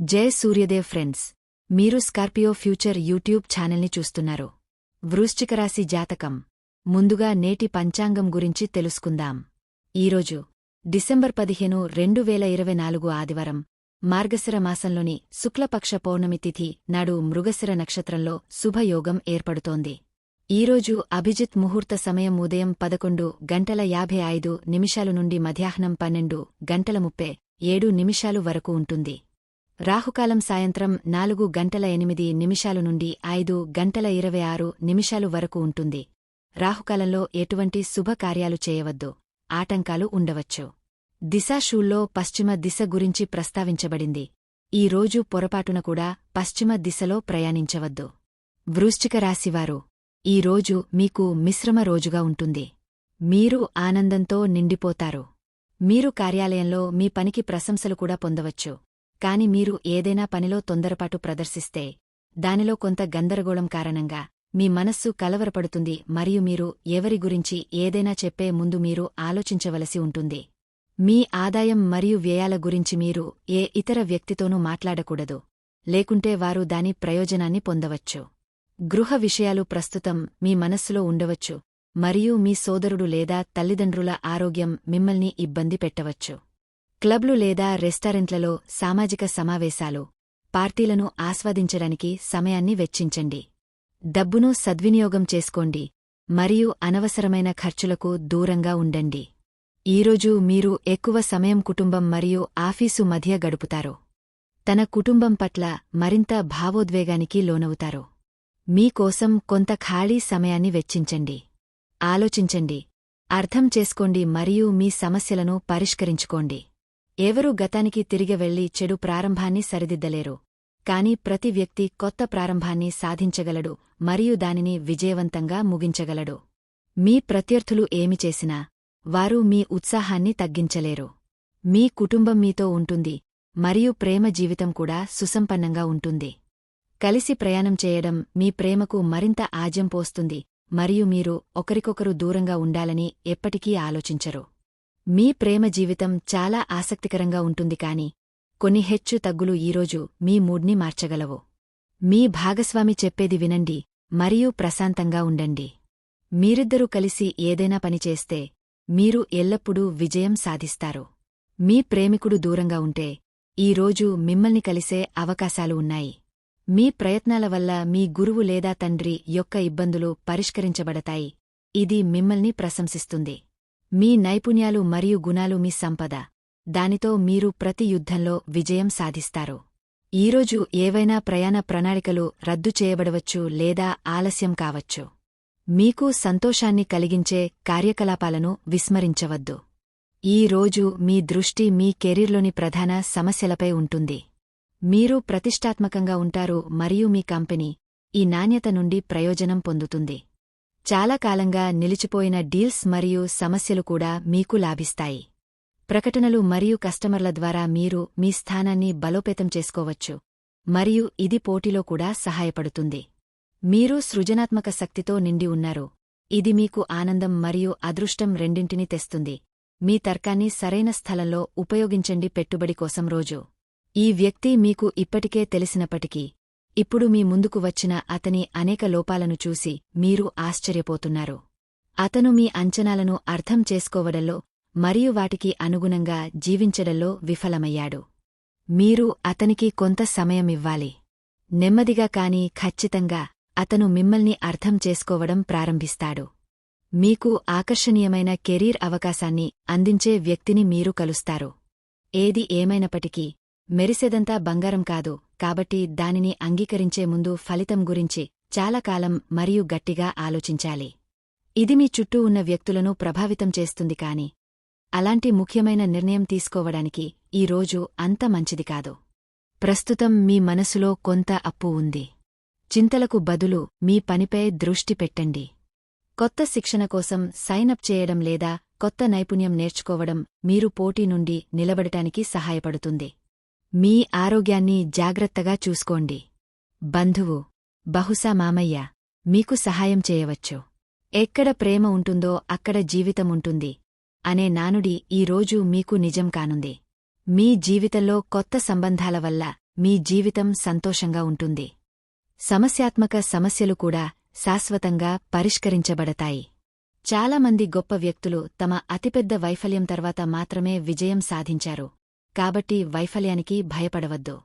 జయ Suryadev friends. మీరు Scorpio future YouTube ఛానల్ని చూస్తున్నారు. వృశ్చికరాశి జాతకం. ముందుగా నేటి పంచాంగం గురించి తెలుసుకుందాం. ఈరోజు డిసెంబర్ పదిహేను రెండు వేల ఇరవై నాలుగు ఆదివారం మార్గశిర మాసంలోని శుక్లపక్ష పౌర్ణమి తిథి నాడు మృగశిర నక్షత్రంలో శుభయోగం ఏర్పడుతోంది. ఈరోజు అభిజిత్ ముహూర్త సమయం ఉదయం పదకొండు గంటల యాభై ఐదు నిమిషాలు నుండి మధ్యాహ్నం పన్నెండు గంటల ముప్పై ఏడు నిమిషాలు వరకు ఉంటుంది. రాహుకాలం సాయంత్రం నాలుగు గంటల ఎనిమిది నిమిషాలు నుండి ఐదు గంటల ఇరవై ఆరు నిమిషాలు వరకు ఉంటుంది. రాహుకాలంలో ఎటువంటి శుభకార్యాలు చేయవద్దు. ఆటంకాలు ఉండవచ్చు. దిశాషూల్లో పశ్చిమ దిశ గురించి ప్రస్తావించబడింది. ఈ రోజు పొరపాటున కూడా పశ్చిమ దిశలో ప్రయాణించవద్దు. వృశ్చిక రాశివారు ఈ రోజు మీకు మిశ్రమ రోజుగా ఉంటుంది. మీరు ఆనందంతో నిండిపోతారు. మీరు కార్యాలయంలో మీ పనికి ప్రశంసలు కూడా పొందవచ్చు. కాని మీరు ఏదైనా పనిలో తొందరపాటు ప్రదర్శిస్తే దానిలో కొంత గందరగోళం కారణంగా మీ మనస్సు కలవరపడుతుంది మరియు మీరు ఎవరి గురించి ఏదైనా చెప్పే ముందు మీరు ఆలోచించవలసి ఉంటుంది. మీ ఆదాయం మరియు వ్యయాల గురించి మీరు ఏ ఇతర వ్యక్తితోనూ మాట్లాడకూడదు. లేకుంటే వారు దాని ప్రయోజనాన్ని పొందవచ్చు. గృహ విషయాలు ప్రస్తుతం మీ మనస్సులో ఉండవచ్చు మరియు మీ సోదరుడు లేదా తల్లిదండ్రుల ఆరోగ్యం మిమ్మల్ని ఇబ్బంది పెట్టవచ్చు. క్లబ్లు లేదా రెస్టారెంట్లలో సామాజిక సమావేశాలు పార్టీలను ఆస్వాదించడానికి సమయాన్ని వెచ్చించండి. డబ్బును సద్వినియోగం చేసుకోండి మరియు అనవసరమైన ఖర్చులకు దూరంగా ఉండండి. ఈరోజు మీరు ఎక్కువ సమయం కుటుంబం మరియు ఆఫీసు మధ్య గడుపుతారు. తన కుటుంబం పట్ల మరింత భావోద్వేగానికి లోనవుతారు. మీకోసం కొంత ఖాళీ సమయాన్ని వెచ్చించండి. ఆలోచించండి అర్థం చేసుకోండి మరియు మీ సమస్యలను పరిష్కరించుకోండి. ఎవరూ గతానికి తిరిగి వెళ్ళి చెడు ప్రారంభాన్ని సరిదిద్దలేరు. కాని ప్రతి వ్యక్తి కొత్త ప్రారంభాన్ని సాధించగలడు మరియు దానిని విజయవంతంగా ముగించగలడు. మీ ప్రత్యర్థులు ఏమి చేసినా వారు మీ ఉత్సాహాన్ని తగ్గించలేరు. మీ కుటుంబం మీతో ఉంటుంది మరియు ప్రేమ జీవితం కూడా సుసంపన్నంగా ఉంటుంది. కలిసి ప్రయాణం చేయడం మీ ప్రేమకు మరింత ఆజ్యం పోస్తుంది మరియు మీరు ఒకరికొకరు దూరంగా ఉండాలని ఎప్పటికీ ఆలోచించరు. మీ ప్రేమ జీవితం చాలా ఆసక్తికరంగా ఉంటుంది కాని కొన్ని హెచ్చు తగ్గులు ఈరోజు మీ మూడ్ని మార్చగలవు. మీ భాగస్వామి చెప్పేది వినండి మరియు ప్రశాంతంగా ఉండండి. మీరిద్దరూ కలిసి ఏదైనా పనిచేస్తే మీరు ఎల్లప్పుడూ విజయం సాధిస్తారు. మీ ప్రేమికుడు దూరంగా ఉంటే ఈరోజు మిమ్మల్ని కలిసే అవకాశాలు ఉన్నాయి. మీ ప్రయత్నాల వల్ల మీ గురువు లేదా తండ్రి యొక్క ఇబ్బందులు పరిష్కరించబడతాయి. ఇది మిమ్మల్ని ప్రశంసిస్తుంది. మీ నైపుణ్యాలు మరియు గుణాలు మీ సంపద. దానితో మీరు ప్రతి యుద్ధంలో విజయం సాధిస్తారు. ఈరోజు ఏవైనా ప్రయాణ ప్రణాళికలు రద్దు చేయబడవచ్చు లేదా ఆలస్యం కావచ్చు. మీకు సంతోషాన్ని కలిగించే కార్యకలాపాలను విస్మరించవద్దు. ఈ రోజు మీ దృష్టి మీ కెరీర్లోని ప్రధాన సమస్యలపై ఉంటుంది. మీరు ప్రతిష్టాత్మకంగా ఉంటారు మరియు మీ కంపెనీ ఈ నాణ్యత నుండి ప్రయోజనం పొందుతుంది. చాలా కాలంగా నిలిచిపోయిన డీల్స్ మరియు సమస్యలు కూడా మీకు లాభిస్తాయి. ప్రకటనలు మరియు కస్టమర్ల ద్వారా మీరు మీ స్థానాన్ని బలోపేతం చేసుకోవచ్చు. మరియు ఇది పోటీలో కూడా సహాయపడుతుంది. మీరు సృజనాత్మక శక్తితో నిండి ఉన్నారు. ఇది మీకు ఆనందం మరియు అదృష్టం రెండింటినీ తెస్తుంది. మీ తర్కాన్ని సరైన స్థలంలో ఉపయోగించండి పెట్టుబడి కోసం రోజు. ఈ వ్యక్తి మీకు ఇప్పటికే తెలిసినప్పటికీ ఇప్పుడు మీ ముందుకు వచ్చిన అతని అనేక లోపాలను చూసి మీరు ఆశ్చర్యపోతున్నారు. అతను మీ అంచనాలను అర్థం చేసుకోవడంలో మరియు వాటికి అనుగుణంగా జీవించడంలో విఫలమయ్యాడు. మీరు అతనికి కొంత సమయమివ్వాలి నెమ్మదిగా కాని ఖచ్చితంగా అతను మిమ్మల్ని అర్థం చేసుకోవడం ప్రారంభిస్తాడు. మీకు ఆకర్షణీయమైన కెరీర్ అవకాశాన్ని అందించే వ్యక్తిని మీరు కలుస్తారు. ఏది ఏమైనప్పటికీ మెరిసేదంతా బంగారం కాదు. కాబట్టి దానిని అంగీకరించే ముందు ఫలితం గురించి చాలాకాలం మరియు గట్టిగా ఆలోచించాలి. ఇది మీ చుట్టూ ఉన్న వ్యక్తులను ప్రభావితం చేస్తుంది కాని అలాంటి ముఖ్యమైన నిర్ణయం తీసుకోవడానికి ఈ రోజు అంత మంచిది కాదు. ప్రస్తుతం మీ మనసులో కొంత అప్పు ఉంది. చింతలకు బదులు మీ పనిపై దృష్టి పెట్టండి. కొత్త శిక్షణ కోసం సైనప్ చేయడం లేదా కొత్త నైపుణ్యం నేర్చుకోవడం మీరు పోటీ నుండి నిలబడటానికి సహాయపడుతుంది. మీ ఆరోగ్యాన్ని జాగ్రత్తగా చూసుకోండి. బంధువు బహుశా మామయ్య మీకు సహాయం చేయవచ్చు. ఎక్కడ ప్రేమ ఉంటుందో అక్కడ జీవితముంటుంది అనే నానుడి ఈరోజు మీకు నిజం కానుంది. మీ జీవితంలో కొత్త సంబంధాల వల్ల మీ జీవితం సంతోషంగా ఉంటుంది. సమస్యాత్మక సమస్యలు కూడా శాశ్వతంగా పరిష్కరించబడతాయి. చాలామంది గొప్ప వ్యక్తులు తమ అతిపెద్ద వైఫల్యం తర్వాత మాత్రమే విజయం సాధించారు. కాబట్టి వైఫల్యానికి భయపడవద్దు.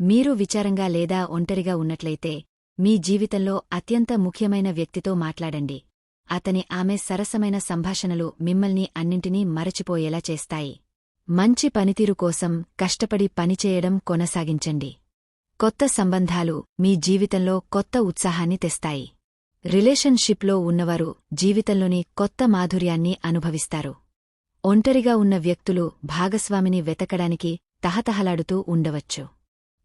మీరు విచారంగా లేదా ఒంటరిగా ఉన్నట్లయితే మీ జీవితంలో అత్యంత ముఖ్యమైన వ్యక్తితో మాట్లాడండి. అతని ఆమె సరసమైన సంభాషణలు మిమ్మల్ని అన్నింటినీ మరచిపోయేలా చేస్తాయి. మంచి పనితీరు కోసం కష్టపడి పనిచేయడం కొనసాగించండి. కొత్త సంబంధాలు మీ జీవితంలో కొత్త ఉత్సాహాన్ని తెస్తాయి. రిలేషన్షిప్లో ఉన్నవారు జీవితంలోని కొత్త మాధుర్యాన్ని అనుభవిస్తారు. ఒంటరిగా ఉన్న వ్యక్తులు భాగస్వామిని వెతకడానికి తహతహలాడుతూ ఉండవచ్చు.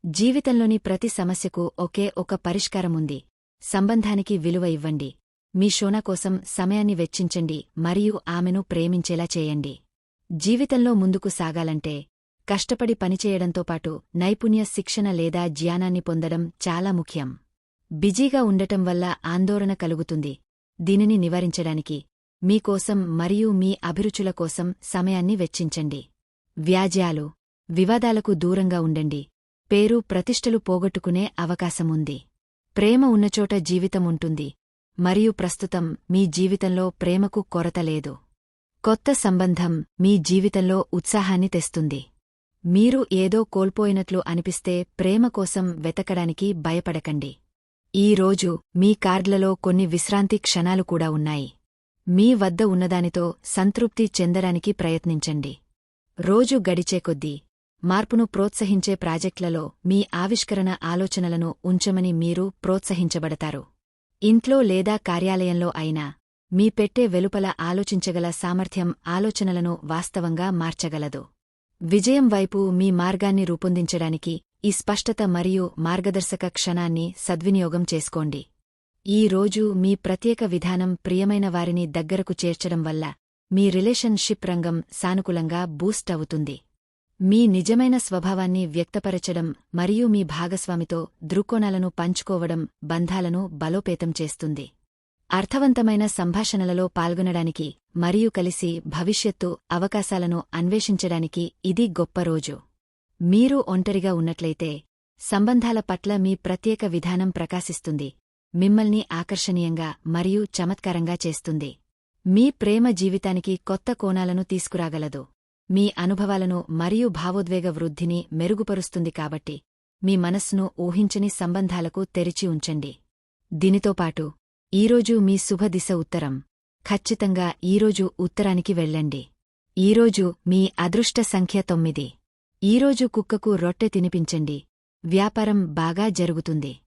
జీవితంలోని ప్రతి సమస్యకు ఒకే ఒక పరిష్కారముంది. సంబంధానికి విలువ ఇవ్వండి. మీ షోన కోసం సమయాన్ని వెచ్చించండి మరియు ఆమెను ప్రేమించేలా చేయండి. జీవితంలో ముందుకు సాగాలంటే కష్టపడి పనిచేయడంతో పాటు నైపుణ్య శిక్షణ లేదా జ్ఞానాన్ని పొందడం చాలా ముఖ్యం. బిజీగా ఉండటం వల్ల ఆందోళన కలుగుతుంది. దీనిని నివారించడానికి మీకోసం మరియు మీ అభిరుచుల కోసం సమయాన్ని వెచ్చించండి. వ్యాజ్యాలు వివాదాలకు దూరంగా ఉండండి. పేరు ప్రతిష్టలు పోగొట్టుకునే అవకాశముంది. ప్రేమ ఉన్నచోట జీవితముంటుంది. మరియు ప్రస్తుతం మీ జీవితంలో ప్రేమకు కొరత లేదు. కొత్త సంబంధం మీ జీవితంలో ఉత్సాహాన్ని తెస్తుంది. మీరు ఏదో కోల్పోయినట్లు అనిపిస్తే ప్రేమ కోసం వెతకడానికి భయపడకండి. ఈ రోజు మీ కార్డులలో కొన్ని విశ్రాంతి క్షణాలు కూడా ఉన్నాయి. మీ వద్ద ఉన్నదానితో సంతృప్తి చెందడానికి ప్రయత్నించండి. రోజు గడిచే కొద్దీ మార్పును ప్రోత్సహించే ప్రాజెక్టులలో మీ ఆవిష్కరణ ఆలోచనలను ఉంచమని మీరు ప్రోత్సహించబడతారు. ఇంట్లో లేదా కార్యాలయంలో అయినా మీ పెట్టే వెలుపల ఆలోచించగల సామర్థ్యం ఆలోచనలను వాస్తవంగా మార్చగలదు. విజయం వైపు మీ మార్గాన్ని రూపొందించడానికి ఈ స్పష్టత మరియు మార్గదర్శక క్షణాన్ని సద్వినియోగం చేసుకోండి. ఈ రోజు మీ ప్రత్యేక విధానం ప్రియమైన వారిని దగ్గరకు చేర్చడం వల్ల మీ రిలేషన్షిప్ రంగం సానుకూలంగా బూస్ట్ అవుతుంది. మీ నిజమైన స్వభావాన్ని వ్యక్తపరచడం మరియు మీ భాగస్వామితో దృక్కోణాలను పంచుకోవడం బంధాలను బలోపేతం చేస్తుంది. అర్థవంతమైన సంభాషణలలో పాల్గొనడానికి మరియు కలిసి భవిష్యత్తు అవకాశాలను అన్వేషించడానికి ఇది గొప్ప రోజు. మీరు ఒంటరిగా ఉన్నట్లయితే సంబంధాల పట్ల మీ ప్రత్యేక విధానం ప్రకాశిస్తుంది. మిమ్మల్ని ఆకర్షణీయంగా మరియు చమత్కారంగా చేస్తుంది. మీ ప్రేమ జీవితానికి కొత్త కోణాలను తీసుకురాగలదు. మీ అనుభవాలను మరియు భావోద్వేగ వృద్ధిని మెరుగుపరుస్తుంది కాబట్టి మీ మనస్సును ఊహించని సంబంధాలకు తెరిచి ఉంచండి. దీనితో పాటు ఈరోజు మీ శుభదిశ ఉత్తరం. ఖచ్చితంగా ఈరోజు ఉత్తరానికి వెళ్ళండి. ఈరోజు మీ అదృష్ట సంఖ్య తొమ్మిది. ఈరోజు కుక్కకు రొట్టె తినిపించండి. వ్యాపారం బాగా జరుగుతుంది.